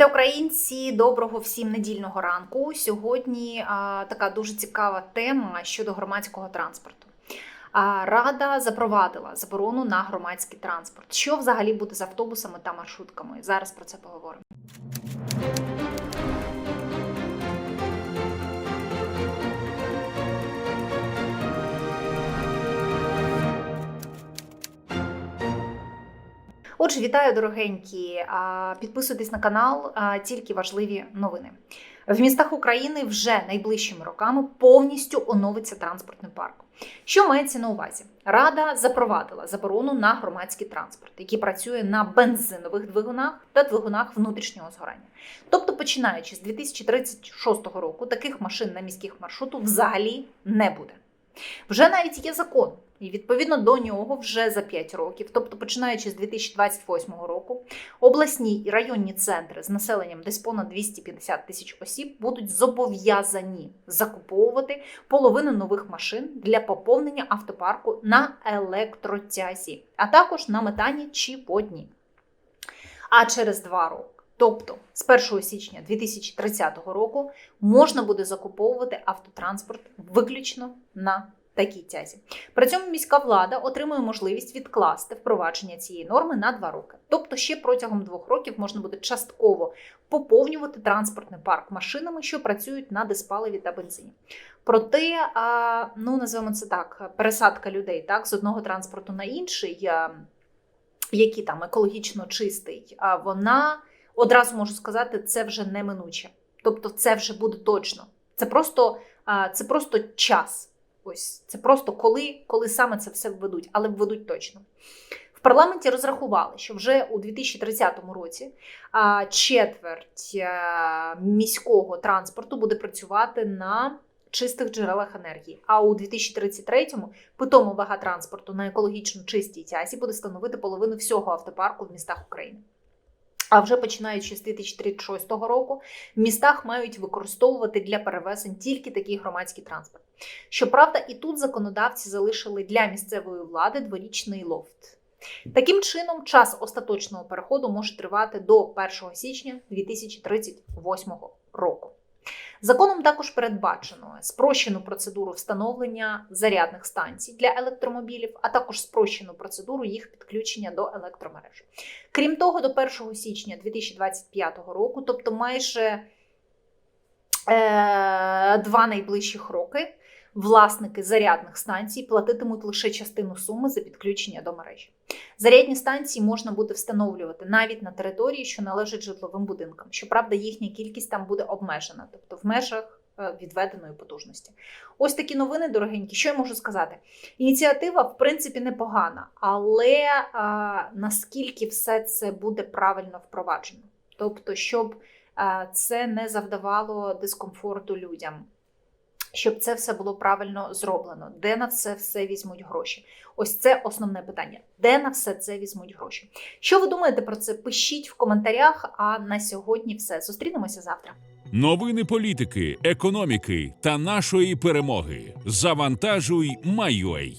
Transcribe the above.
Вітаю українці! Доброго всім недільного ранку. Сьогодні а, така дуже цікава тема щодо громадського транспорту. А, Рада запровадила заборону на громадський транспорт. Що взагалі буде з автобусами та маршрутками? Зараз про це поговоримо. Отже, вітаю, дорогенькі. Підписуйтесь на канал, тільки важливі новини. В містах України вже найближчими роками повністю оновиться транспортний парк. Що мається на увазі? Рада запровадила заборону на громадський транспорт, який працює на бензинових двигунах та двигунах внутрішнього згорання. Тобто, починаючи з 2036 року, таких машин на міських маршрутах взагалі не буде. Вже навіть є закон, і відповідно до нього вже за 5 років, тобто починаючи з 2028 року, обласні і районні центри з населенням десь понад 250 тисяч осіб будуть зобов'язані закуповувати половину нових машин для поповнення автопарку на електротязі, а також на метані чи водні. А через два роки. Тобто з 1 січня 2030 року можна буде закуповувати автотранспорт виключно на такій тязі. При цьому міська влада отримує можливість відкласти впровадження цієї норми на два роки. Тобто, ще протягом двох років можна буде частково поповнювати транспортний парк машинами, що працюють на диспаливі та бензині. Проте, ну називаємо це так, пересадка людей так з одного транспорту на інший, який там екологічно чистий, вона одразу можу сказати, це вже неминуче. Тобто, це вже буде точно. Це просто, це просто час. Ось це просто коли, коли саме це все введуть, але введуть точно. В парламенті розрахували, що вже у 2030 році четверть міського транспорту буде працювати на чистих джерелах енергії. А у 2033-му питома вага транспорту на екологічно чистій тязі буде становити половину всього автопарку в містах України. А вже починаючи з 2036 року, в містах мають використовувати для перевезень тільки такий громадський транспорт. Щоправда, і тут законодавці залишили для місцевої влади дворічний лофт. Таким чином, час остаточного переходу може тривати до 1 січня 2038 року. Законом також передбачено спрощену процедуру встановлення зарядних станцій для електромобілів, а також спрощену процедуру їх підключення до електромереж. Крім того, до 1 січня 2025 року, тобто майже е, два найближчих роки, власники зарядних станцій платитимуть лише частину суми за підключення до мережі. Зарядні станції можна буде встановлювати навіть на території, що належать житловим будинкам. Щоправда, їхня кількість там буде обмежена, тобто в межах відведеної потужності. Ось такі новини, дорогенькі. Що я можу сказати? Ініціатива, в принципі, непогана, але а, наскільки все це буде правильно впроваджено? Тобто, щоб а, це не завдавало дискомфорту людям щоб це все було правильно зроблено, де на все все візьмуть гроші? Ось це основне питання. Де на все це візьмуть гроші? Що ви думаєте про це? Пишіть в коментарях. А на сьогодні все. Зустрінемося завтра. Новини політики, економіки та нашої перемоги. Завантажуй, Майой.